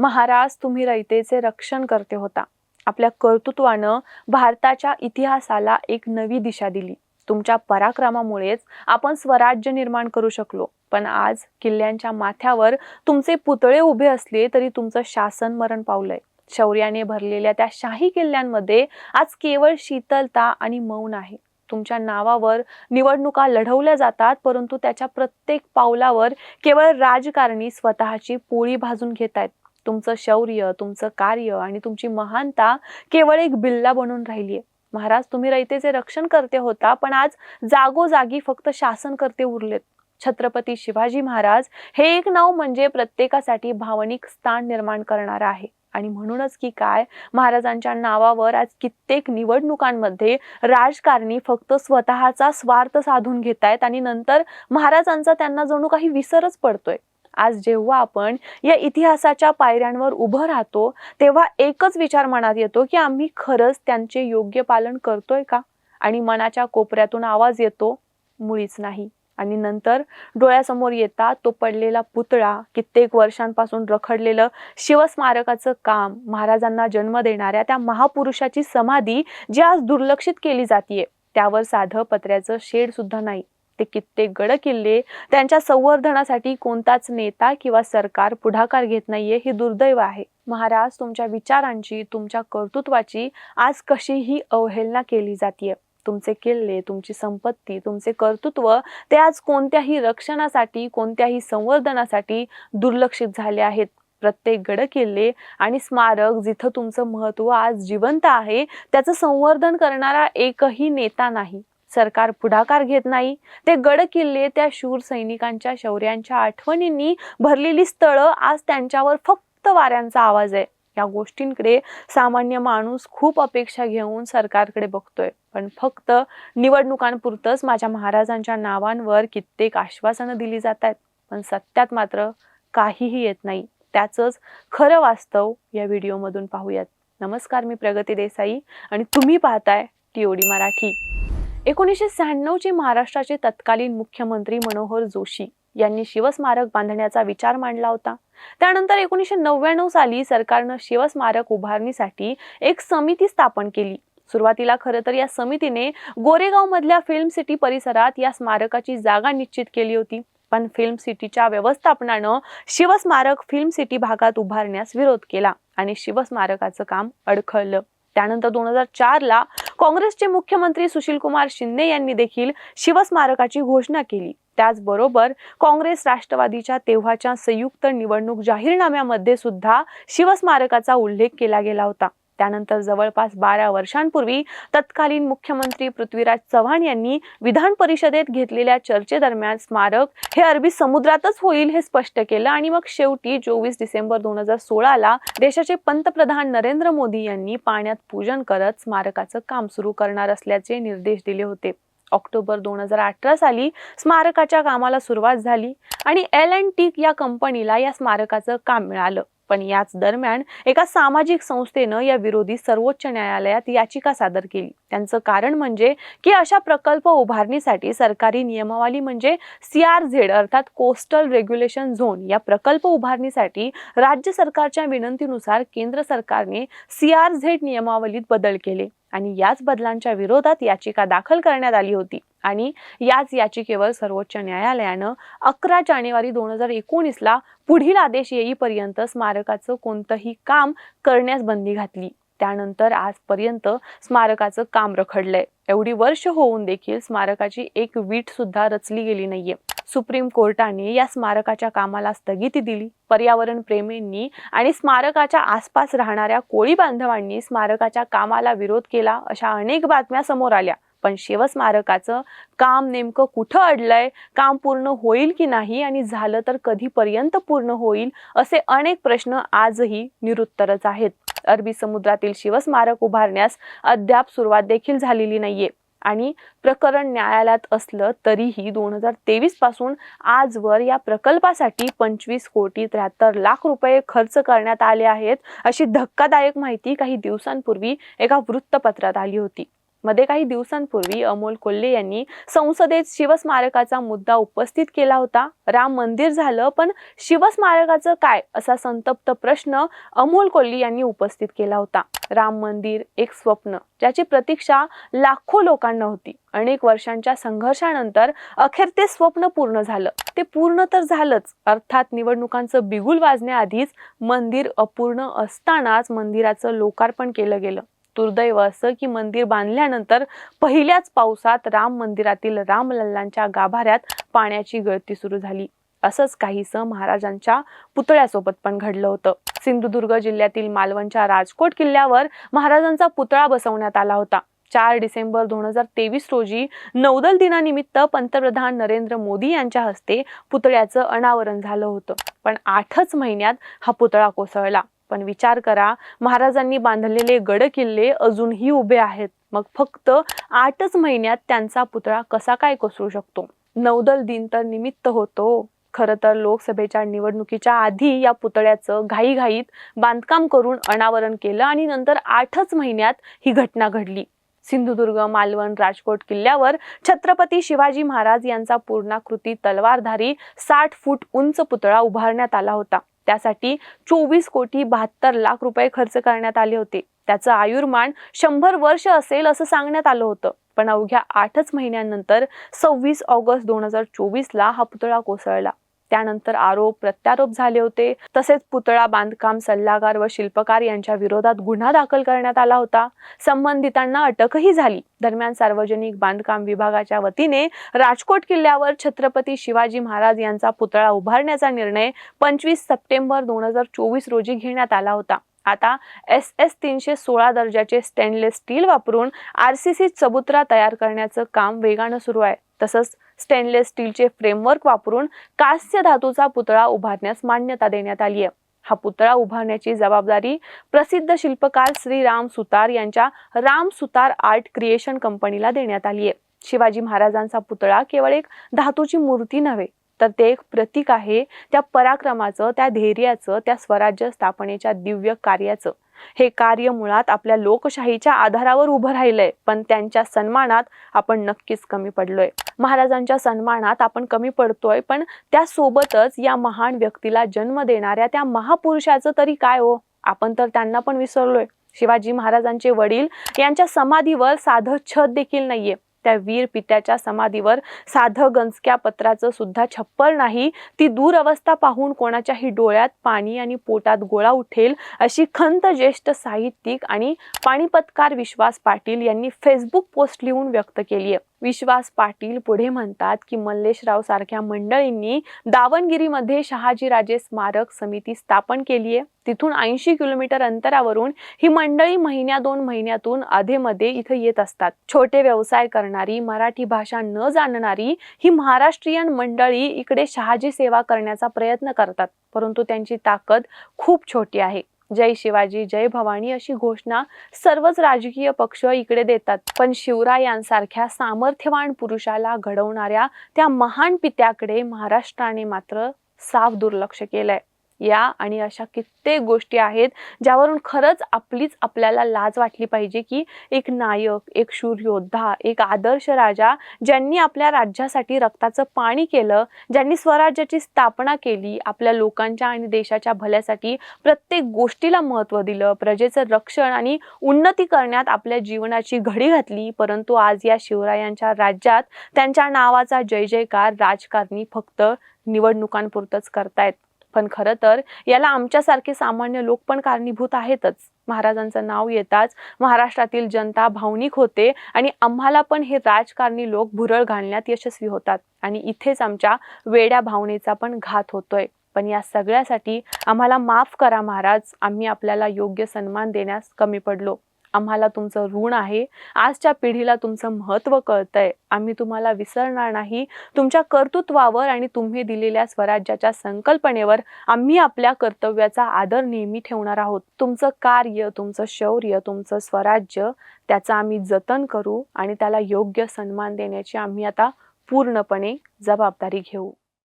महाराज तुम्ही रयतेचे रक्षण करते होता. आपल्या कर्तृत्वानं भारताच्या इतिहासाला एक नवी दिशा दिली. तुमच्या पराक्रमामुळेच आपण स्वराज्य निर्माण करू शकलो. पण आज किल्ल्यांच्या माथ्यावर तुमचे पुतळे उभे असले तरी तुमचं शासन मरण पावलंय. शौर्याने भरलेल्या त्या शाही किल्ल्यांमध्ये आज केवळ शीतलता आणि मौन आहे. तुमच्या नावावर निवडणुका लढवल्या जातात परंतु त्याच्या प्रत्येक पावलावर केवळ राजकारणी स्वतःची पोळी भाजून घेत आहेत तुमचं शौर्य तुमचं कार्य आणि तुमची महानता केवळ एक बिल्ला बनून राहिली आहे महाराज तुम्ही रयतेचे रक्षण करते होता पण आज जागोजागी फक्त शासन करते उरलेत. छत्रपती शिवाजी महाराज हे एक नाव म्हणजे प्रत्येकासाठी भावनिक स्थान निर्माण करणार आहे. आणि म्हणूनच की काय महाराजांच्या नावावर आज कित्येक निवडणुकांमध्ये राजकारणी फक्त स्वतःचा स्वार्थ साधून घेत आहेत आणि नंतर महाराजांचा त्यांना जणू काही विसरच पडतोय. आज जेव्हा आपण या इतिहासाच्या पायऱ्यांवर उभं राहतो तेव्हा एकच विचार मनात येतो की आम्ही खरंच त्यांचे योग्य पालन करतोय का? आणि मनाच्या कोपऱ्यातून आवाज येतो मुळीच नाही. आणि नंतर डोळ्यासमोर येतात तो पडलेला पुतळा कित्येक वर्षांपासून रखडलेलं शिवस्मारकाचं काम महाराजांना जन्म देणाऱ्या त्या महापुरुषाची समाधी जी आज दुर्लक्षित केली जातीये त्यावर साधं पत्र्याचं शेड सुद्धा नाही. ते कित्येक गड किल्ले त्यांच्या संवर्धनासाठी कोणताच नेता किंवा सरकार पुढाकार घेत नाहीये हे दुर्दैव आहे. महाराज तुमच्या विचारांची तुमच्या कर्तृत्वाची आज कशीही अवहेलना केली जाते तुमचे किल्ले तुमची संपत्ती तुमचे कर्तृत्व ते आज कोणत्याही रक्षणासाठी कोणत्याही संवर्धनासाठी दुर्लक्षित झाले आहेत. प्रत्येक गड किल्ले आणि स्मारक जिथं तुमचं महत्त्व आज जिवंत आहे त्याचं संवर्धन करणारा एकही नेता नाही. सरकार पुढाकार घेत नाही. ते गड किल्ले त्या शूर सैनिकांच्या शौर्यांच्या आठवणींनी भरलेली स्थळं आज त्यांच्यावर फक्त वाऱ्यांचा आवाज आहे. या गोष्टींकडे सामान्य माणूस खूप अपेक्षा घेऊन सरकारकडे बघतोय. पण फक्त निवडणुकांपुरतच माझ्या महाराजांच्या नावांवर कित्येक आश्वासनं दिली जात आहेत. पण सत्यात मात्र काहीही येत नाही. त्याचंच खरं वास्तव या व्हिडिओमधून पाहूयात. नमस्कार मी प्रगती देसाई आणि तुम्ही पाहताय टीओडी मराठी. एकोणीसशे शहाण्णवचे महाराष्ट्राचे तत्कालीन मुख्यमंत्री मनोहर जोशी यांनी शिवस्मारक बांधण्याचा विचार मांडला होता. त्यानंतर एकोणीसशे नव्याण्णव साली सरकारनं शिवस्मारक उभारणीसाठी एक समिती स्थापन केली. सुरुवातीला खरं तर या समितीने गोरेगाव मधल्या फिल्म सिटी परिसरात या स्मारकाची जागा निश्चित केली होती. पण फिल्म सिटीच्या व्यवस्थापनानं शिवस्मारक फिल्म सिटी भागात उभारण्यास विरोध केला आणि शिवस्मारकाचं काम अडखळलं. त्यानंतर दोन हजार चार ला काँग्रेसचे मुख्यमंत्री सुशीलकुमार शिंदे यांनी देखील शिवस्मारकाची घोषणा केली. त्याचबरोबर काँग्रेस राष्ट्रवादीच्या तेव्हाच्या संयुक्त निवडणूक जाहीरनाम्यामध्ये सुद्धा शिवस्मारकाचा उल्लेख केला गेला होता. त्यानंतर जवळपास बारा वर्षांपूर्वी तत्कालीन मुख्यमंत्री पृथ्वीराज चव्हाण यांनी विधान परिषदेत घेतलेल्या चर्चेदरम्यान स्मारक हे अरबी समुद्रातच होईल हे स्पष्ट केलं. आणि मग शेवटी चोवीस डिसेंबर दोन हजार सोळाला देशाचे पंतप्रधान नरेंद्र मोदी यांनी पाण्यात पूजन करत स्मारकाचं काम सुरू करणार असल्याचे निर्देश दिले होते. ऑक्टोबर दोन हजार अठरा साली स्मारकाच्या कामाला सुरुवात झाली आणि एल अँड टी या कंपनीला या स्मारकाचं काम मिळालं. पण याच दरम्यान एका सामाजिक संस्थेनं या विरोधी सर्वोच्च न्यायालयात याचिका सादर केली. त्यांचं कारण म्हणजे की अशा प्रकल्प उभारणीसाठी सरकारी नियमावली म्हणजे सीआरझेड अर्थात कोस्टल रेग्युलेशन झोन या प्रकल्प उभारणीसाठी राज्य सरकारच्या विनंतीनुसार केंद्र सरकारने सीआरझेड नियमावलीत बदल केले आणि याच बदलांच्या विरोधात याचिका दाखल करण्यात आली होती. आणि याच याचिकेवर सर्वोच्च न्यायालयानं अकरा जानेवारी दोन हजार एकोणीसला पुढील आदेश येईपर्यंत स्मारकाचं कोणतंही काम करण्यास बंदी घातली. त्यानंतर आजपर्यंत स्मारकाचं काम रखडलंय. एवढी वर्ष होऊन देखील स्मारकाची एक वीट सुद्धा रचली गेली नाहीये. सुप्रीम कोर्टाने या स्मारकाच्या कामाला स्थगिती दिली. पर्यावरण प्रेमींनी आणि स्मारकाच्या आसपास राहणाऱ्या कोळी बांधवांनी स्मारकाच्या कामाला विरोध केला अशा अनेक बातम्या समोर आल्या. पण शिवस्मारकाचं काम नेमकं कुठं अडलंय काम पूर्ण होईल की नाही आणि झालं तर कधीपर्यंत पूर्ण होईल असे अनेक प्रश्न आजही निरुत्तरच आहेत. अरबी समुद्रातील शिवस्मारक उभारण्यास अद्याप सुरुवात देखील झालेली नाहीये. आणि प्रकरण न्यायालयात असलं तरीही दोन हजार तेवीसपासून आजवर या प्रकल्पासाठी पंचवीस कोटी त्र्याहत्तर लाख रुपये खर्च करण्यात आले आहेत अशी धक्कादायक माहिती काही दिवसांपूर्वी एका वृत्तपत्रात आली होती. मध्ये काही दिवसांपूर्वी अमोल कोल्हे यांनी संसदेत शिवस्मारकाचा मुद्दा उपस्थित केला होता. राम मंदिर झालं पण शिवस्मारकाचं काय असा संतप्त प्रश्न अमोल कोल्हे यांनी उपस्थित केला होता. राम मंदिर एक स्वप्न ज्याची प्रतीक्षा लाखो लोकांना होती. अनेक वर्षांच्या संघर्षानंतर अखेर ते स्वप्न पूर्ण झालं. ते पूर्ण तर झालंच अर्थात निवडणुकांचं बिगुल वाजण्याआधीच मंदिर अपूर्ण असतानाच मंदिराचं लोकार्पण केलं गेलं. दुर्दैव असं की मंदिर बांधल्यानंतर पहिल्याच पावसात राम मंदिरातील रामलल्लांच्या गाभाऱ्यात पाण्याची गळती सुरू झाली. असंच काहीसं महाराजांच्या पुतळ्यासोबत पण घडलं होतं. सिंधुदुर्ग जिल्ह्यातील मालवणच्या राजकोट किल्ल्यावर महाराजांचा पुतळा बसवण्यात आला होता. चार डिसेंबर दोन हजार तेवीस रोजी नौदल दिनानिमित्त पंतप्रधान नरेंद्र मोदी यांच्या हस्ते पुतळ्याचं अनावरण झालं होतं. पण आठच महिन्यात हा पुतळा कोसळला. पण विचार करा महाराजांनी बांधलेले गड किल्ले अजूनही उभे आहेत. मग फक्त आठच महिन्यात त्यांचा पुतळा कसा काय कोसळू शकतो? नौदल दिन तर निमित्त होतो. खरं तर लोकसभेच्या निवडणुकीच्या आधी या पुतळ्याचं घाईघाईत बांधकाम करून अनावरण केलं आणि नंतर आठच महिन्यात ही घटना घडली. सिंधुदुर्ग मालवण राजकोट किल्ल्यावर छत्रपती शिवाजी महाराज यांचा पूर्णाकृती तलवारधारी साठ फूट उंच पुतळा उभारण्यात आला होता. त्यासाठी चोवीस कोटी बहात्तर लाख रुपये खर्च करण्यात आले होते. त्याचं आयुर्मान शंभर वर्ष असेल असं सांगण्यात आलं होतं. पण अवघ्या आठच महिन्यानंतर सव्वीस ऑगस्ट दोन हजार चोवीसला हा पुतळा कोसळला. त्यानंतर आरोप प्रत्यारोप झाले होते. तसेच पुतळा बांधकाम सल्लागार व शिल्पकार यांच्या विरोधात गुन्हा दाखल करण्यात आला होता. संबंधितांना अटकही झाली. दरम्यान सार्वजनिक बांधकाम विभागाच्या वतीने राजकोट किल्ल्यावर छत्रपती शिवाजी महाराज यांचा पुतळा उभारण्याचा निर्णय पंचवीस सप्टेंबर दोन हजार चोवीस रोजी घेण्यात आला होता. आता एस एस तीनशे सोळा दर्जाचे स्टेनलेस स्टील वापरून आर सी सी चबुतरा तयार करण्याचं काम वेगानं सुरू आहे. तसंच स्टेनलेस स्टीलचे फ्रेमवर्क वापरून कास्य धातूचा पुतळा उभारण्यास मान्यता देण्यात आली आहे हा पुतळा उभारण्याची जबाबदारी प्रसिद्ध शिल्पकार श्री राम सुतार यांच्या राम सुतार आर्ट क्रिएशन कंपनीला देण्यात आली आहे शिवाजी महाराजांचा पुतळा केवळ एक धातूची मूर्ती नव्हे तर ते एक प्रतीक आहे त्या पराक्रमाचं त्या धैर्याचं त्या स्वराज्य स्थापनेच्या दिव्य कार्याचं. हे कार्य मुळात आपल्या लोकशाहीच्या आधारावर उभं राहिलंय पण त्यांच्या सन्मानात आपण नक्कीच कमी पडलोय. महाराजांच्या सन्मानात आपण कमी पडतोय पण त्यासोबतच या महान व्यक्तीला जन्म देणाऱ्या त्या महापुरुषाचं तरी काय हो? आपण तर त्यांना पण विसरलोय. शिवाजी महाराजांचे वडील यांच्या समाधीवर साधं छत देखील नाहीये. त्या वीर पित्याच्या समाधीवर साधं गंजक्या पत्राचं सुद्धा छप्पर नाही. ती दूरअवस्था पाहून कोणाच्याही डोळ्यात पाणी आणि पोटात गोळा उठेल अशी खंत ज्येष्ठ साहित्यिक आणि पाणीपतकार विश्वास पाटील यांनी फेसबुक पोस्ट लिहून व्यक्त केली आहे विश्वास पाटील पुढे म्हणतात की मल्लेशराव सारख्या मंडळींनी दावणगिरीमध्ये शहाजीराजे स्मारक समिती स्थापन केली आहे. तिथून ऐंशी किलोमीटर अंतरावरून ही मंडळी महिन्या दोन महिन्यातून अधेमध्ये इथं येत असतात. छोटे व्यवसाय करणारी मराठी भाषा न जाणणारी ही महाराष्ट्रीयन मंडळी इकडे शहाजी सेवा करण्याचा प्रयत्न करतात. परंतु त्यांची ताकद खूप छोटी आहे. जय शिवाजी जय भवानी अशी घोषणा सर्वच राजकीय पक्ष इकडे देतात. पण शिवरायांसारख्या सामर्थ्यवान पुरुषाला घडवणाऱ्या त्या महान पित्याकडे महाराष्ट्राने मात्र साफ दुर्लक्ष केलंय. या आणि अशा कित्येक गोष्टी आहेत ज्यावरून खरंच आपलीच आपल्याला लाज वाटली पाहिजे की एक नायक एक शूर योद्धा एक आदर्श राजा ज्यांनी आपल्या राज्यासाठी रक्ताचं पाणी केलं ज्यांनी स्वराज्याची स्थापना केली आपल्या लोकांच्या आणि देशाच्या भल्यासाठी प्रत्येक गोष्टीला महत्त्व दिलं प्रजेचं रक्षण आणि उन्नती करण्यात आपल्या जीवनाची घडी घातली. परंतु आज या शिवरायांच्या राज्यात त्यांच्या नावाचा जय जयकार राजकारणी फक्त निवडणुकांपुरतच करतायत. पण खरं तर याला आमच्यासारखे सामान्य लोक पण कारणीभूत आहेतच. महाराजांचं नाव येताच महाराष्ट्रातील जनता भावनिक होते आणि आम्हाला पण हे राजकारणी लोक भुरळ घालण्यात यशस्वी होतात आणि इथेच आमच्या वेड्या भावनेचा पण घात होतोय. पण या सगळ्यासाठी आम्हाला माफ करा महाराज आम्ही आपल्याला योग्य सन्मान देण्यास कमी पडलो. आम्हाला तुमचं ऋण आहे. आजच्या पिढीला तुमचं महत्त्व कळतंय. आम्ही तुम्हाला विसरणार नाही. तुमच्या कर्तृत्वावर आणि तुम्ही दिलेल्या स्वराज्याच्या संकल्पनेवर आम्ही आपल्या कर्तव्याचा आदर नेहमी ठेवणार आहोत. तुमचं कार्य तुमचं शौर्य तुमचं स्वराज्य त्याचं आम्ही जतन करू आणि त्याला योग्य सन्मान देण्याची आम्ही आता पूर्णपणे जबाबदारी घेऊ.